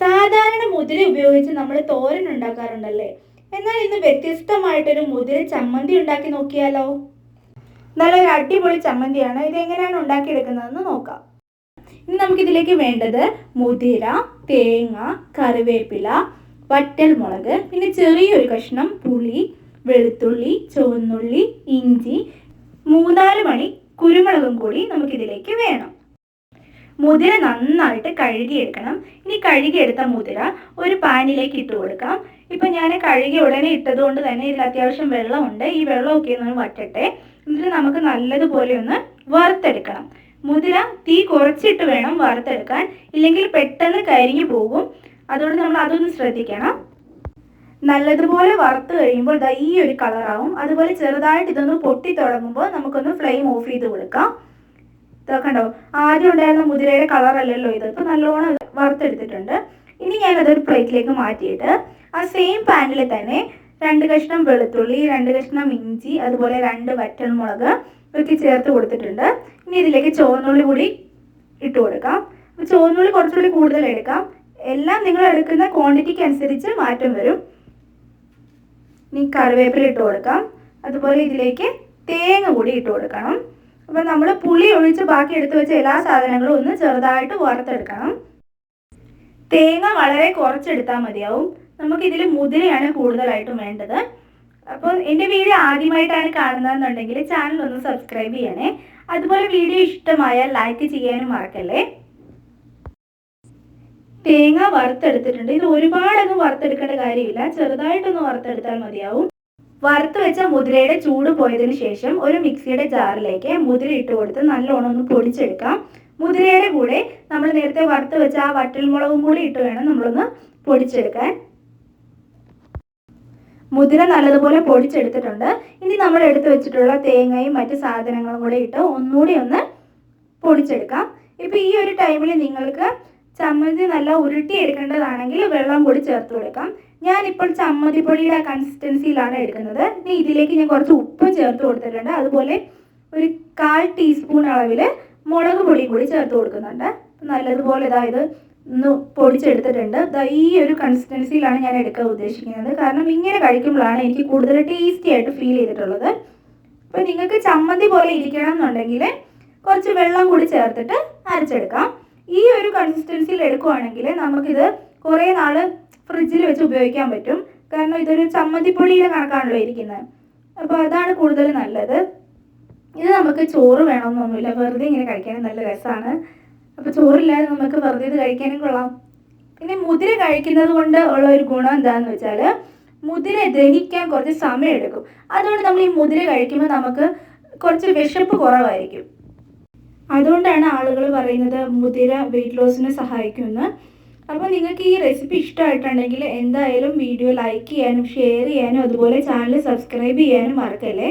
സാധാരണ മുതിര ഉപയോഗിച്ച് നമ്മൾ തോരൻ ഉണ്ടാക്കാറുണ്ടല്ലേ? എന്നാൽ ഇന്ന് വ്യത്യസ്തമായിട്ടൊരു മുതിര ചമ്മന്തി ഉണ്ടാക്കി നോക്കിയാലോ? നല്ലൊരു അടിപൊളി ചമ്മന്തിയാണ്. ഇത് എങ്ങനെയാണ് ഉണ്ടാക്കിയെടുക്കുന്നതെന്ന് നോക്കാം. ഇനി നമുക്കിതിലേക്ക് വേണ്ടത് മുതിര തേങ്ങ കറിവേപ്പില വറ്റൽ മുളക് പിന്നെ ചെറിയൊരു കഷ്ണം പുളി വെളുത്തുള്ളി ചുവന്നുള്ളി ഇഞ്ചി മൂന്നാൽ മണി കുരുമുളകും കൂടി നമുക്കിതിലേക്ക് വേണം. മുതിര നന്നായിട്ട് കഴുകിയെടുക്കണം. ഇനി കഴുകിയെടുത്ത മുതിര ഒരു പാനിലേക്ക് ഇട്ട് കൊടുക്കാം. ഇപ്പം ഞാൻ കഴുകി ഉടനെ ഇട്ടത് കൊണ്ട് തന്നെ ഇതിൽ അത്യാവശ്യം വെള്ളമുണ്ട്. ഈ വെള്ളമൊക്കെ ഒന്ന് വറ്റട്ടെ. എന്നിട്ട് നമുക്ക് നല്ലതുപോലെ ഒന്ന് വറുത്തെടുക്കണം. മുതിര തീ കുറച്ചിട്ട് വേണം വറുത്തെടുക്കാൻ. ഇല്ലെങ്കിൽ പെട്ടെന്ന് കരിഞ്ഞു പോകും. അതുകൊണ്ട് നമ്മൾ അതൊന്ന് ശ്രദ്ധിക്കണം. നല്ലതുപോലെ വറുത്ത് കഴിയുമ്പോൾ ദാ ഈ ഒരു കളറാവും. അതുപോലെ ചെറുതായിട്ട് ഇതൊന്ന് പൊട്ടി തുടങ്ങുമ്പോൾ നമുക്കൊന്ന് ഫ്ലെയിം ഓഫ് ചെയ്ത് കൊടുക്കാം. ഇതൊക്കെ കണ്ടോ ആദ്യം ഉണ്ടായിരുന്ന മുതിരയുടെ കളർ അല്ലല്ലോ ഇത്. ഇപ്പൊ നല്ലോണം വറുത്തെടുത്തിട്ടുണ്ട്. ഇനി ഞാൻ അതൊരു പ്ലേറ്റിലേക്ക് മാറ്റിയിട്ട് ആ സെയിം പാനിൽ തന്നെ രണ്ട് കഷ്ണം വെളുത്തുള്ളി രണ്ട് കഷ്ണം ഇഞ്ചി അതുപോലെ രണ്ട് വറ്റൽമുളക് ഒക്കെ ചേർത്ത് കൊടുത്തിട്ടുണ്ട്. ഇനി ഇതിലേക്ക് ചുവന്നുള്ളി കൂടി ഇട്ട് കൊടുക്കാം. അപ്പോൾ ചുവന്നുള്ളി കുറച്ചുകൂടി കൂടുതൽ എടുക്കാം. എല്ലാം നിങ്ങൾ എടുക്കുന്ന ക്വാണ്ടിറ്റിക്ക് അനുസരിച്ച് മാറ്റം വരും. ഇനി കറിവേപ്പില ഇട്ട് കൊടുക്കാം. അതുപോലെ ഇതിലേക്ക് തേങ്ങ കൂടി ഇട്ട് കൊടുക്കണം. അപ്പോൾ നമ്മൾ പുളി ഒഴിച്ച് ബാക്കി എടുത്തു വെച്ച എല്ലാ സാധനങ്ങളും ഒന്ന് ചെറുതായിട്ട് വറുത്തെടുക്കണം. തേങ്ങ വളരെ കുറച്ചെടുത്താൽ മതിയാവും. നമുക്ക് ഇതിൽ മുതിരയാണ് കൂടുതലായിട്ടും വേണ്ടത്. അപ്പോൾ എന്റെ വീഡിയോ ആദ്യമായിട്ടാണ് കാണുന്നതെന്നുണ്ടെങ്കിൽ ചാനൽ ഒന്ന് സബ്സ്ക്രൈബ് ചെയ്യണേ. അതുപോലെ വീഡിയോ ഇഷ്ടമായാൽ ലൈക്ക് ചെയ്യാനും മറക്കല്ലേ. തേങ്ങ വറുത്തെടുത്തിട്ടുണ്ട്. ഇത് ഒരുപാടൊന്നും വറുത്തെടുക്കേണ്ട കാര്യമില്ല. ചെറുതായിട്ടൊന്ന് വറുത്തെടുത്താൽ മതിയാവും. വറുത്ത് വെച്ച മുതിരയുടെ ചൂട് പോയതിന് ശേഷം ഒരു മിക്സിയുടെ ജാറിലേക്ക് മുതിര ഇട്ട് കൊടുത്ത് നല്ലോണം ഒന്ന് പൊടിച്ചെടുക്കാം. മുതിരയുടെ കൂടെ നമ്മൾ നേരത്തെ വറുത്ത് വെച്ച ആ വറ്റൽമുളകും കൂടി ഇട്ട് വേണം നമ്മളൊന്ന് പൊടിച്ചെടുക്കാൻ. മുതിര നല്ലതുപോലെ പൊടിച്ചെടുത്തിട്ടുണ്ട്. ഇനി നമ്മൾ എടുത്തു വെച്ചിട്ടുള്ള തേങ്ങയും മറ്റു സാധനങ്ങളും കൂടെ ഇട്ട് ഒന്നുകൂടി ഒന്ന് പൊടിച്ചെടുക്കാം. ഇപ്പൊ ഈ ഒരു ടൈമിൽ നിങ്ങൾക്ക് ചമ്മന്തി നല്ല ഉരുട്ടി എടുക്കേണ്ടതാണെങ്കിൽ വെള്ളം കൂടി ചേർത്ത് കൊടുക്കാം. ഞാനിപ്പോൾ ചമ്മന്തി പൊടിയുടെ കൺസിസ്റ്റൻസിയിലാണ് എടുക്കുന്നത്. ഇനി ഇതിലേക്ക് ഞാൻ കുറച്ച് ഉപ്പും ചേർത്ത് കൊടുത്തിട്ടുണ്ട്. അതുപോലെ ഒരു കാൽ ടീസ്പൂൺ അളവിൽ മുളക് പൊടി കൂടി ചേർത്ത് കൊടുക്കുന്നുണ്ട്. നല്ലതുപോലെ ഇതായത് ഒന്ന് പൊടിച്ചെടുത്തിട്ടുണ്ട്. ഈ ഒരു കൺസിസ്റ്റൻസിയിലാണ് ഞാൻ എടുക്കാൻ ഉദ്ദേശിക്കുന്നത്. കാരണം ഇങ്ങനെ കഴിക്കുമ്പോഴാണ് എനിക്ക് കൂടുതൽ ടേസ്റ്റി ആയിട്ട് ഫീൽ ചെയ്തിട്ടുള്ളത്. അപ്പോൾ നിങ്ങൾക്ക് ചമ്മന്തി പോലെ ഇരിക്കണം എന്നുണ്ടെങ്കിൽ കുറച്ച് വെള്ളം കൂടി ചേർത്തിട്ട് അരച്ചെടുക്കാം. ഈ ഒരു കൺസിസ്റ്റൻസിയിൽ എടുക്കുവാണെങ്കിൽ നമുക്കിത് കുറേ നാൾ ഫ്രിഡ്ജിൽ വെച്ച് ഉപയോഗിക്കാൻ പറ്റും. കാരണം ഇതൊരു ചമ്മന്തിപ്പൊടിയുടെ കണക്കാണല്ലോ ഇരിക്കുന്നത് അപ്പോൾ അതാണ് കൂടുതൽ നല്ലത്. ഇത് നമുക്ക് ചോറ് വേണമെന്നൊന്നുമില്ല വെറുതെ ഇങ്ങനെ കഴിക്കാനും നല്ല രസമാണ് അപ്പോൾ ചോറില്ലാതെ നമുക്ക് വെറുതെ ഇത് കഴിക്കാനും കൊള്ളാം. പിന്നെ മുതിര കഴിക്കുന്നത് കൊണ്ട് ഉള്ള ഒരു ഗുണം എന്താണെന്ന് വെച്ചാൽ മുതിര ദഹിക്കാൻ കുറച്ച് സമയം എടുക്കും. അതുകൊണ്ട് നമ്മൾ ഈ മുതിര കഴിക്കുമ്പോൾ നമുക്ക് കുറച്ച് വിശപ്പ് കുറവായിരിക്കും. അതുകൊണ്ടാണ് ആളുകൾ പറയുന്നത് മുതിര വെയിറ്റ് ലോസിന് സഹായിക്കുമെന്ന്. അപ്പോൾ നിങ്ങൾക്ക് ഈ റെസിപ്പി ഇഷ്ടമായിട്ടുണ്ടെങ്കിൽ എന്തായാലും വീഡിയോ ലൈക്ക് ചെയ്യാനും ഷെയർ ചെയ്യാനും അതുപോലെ ചാനൽ സബ്സ്ക്രൈബ് ചെയ്യാനും മറക്കല്ലേ?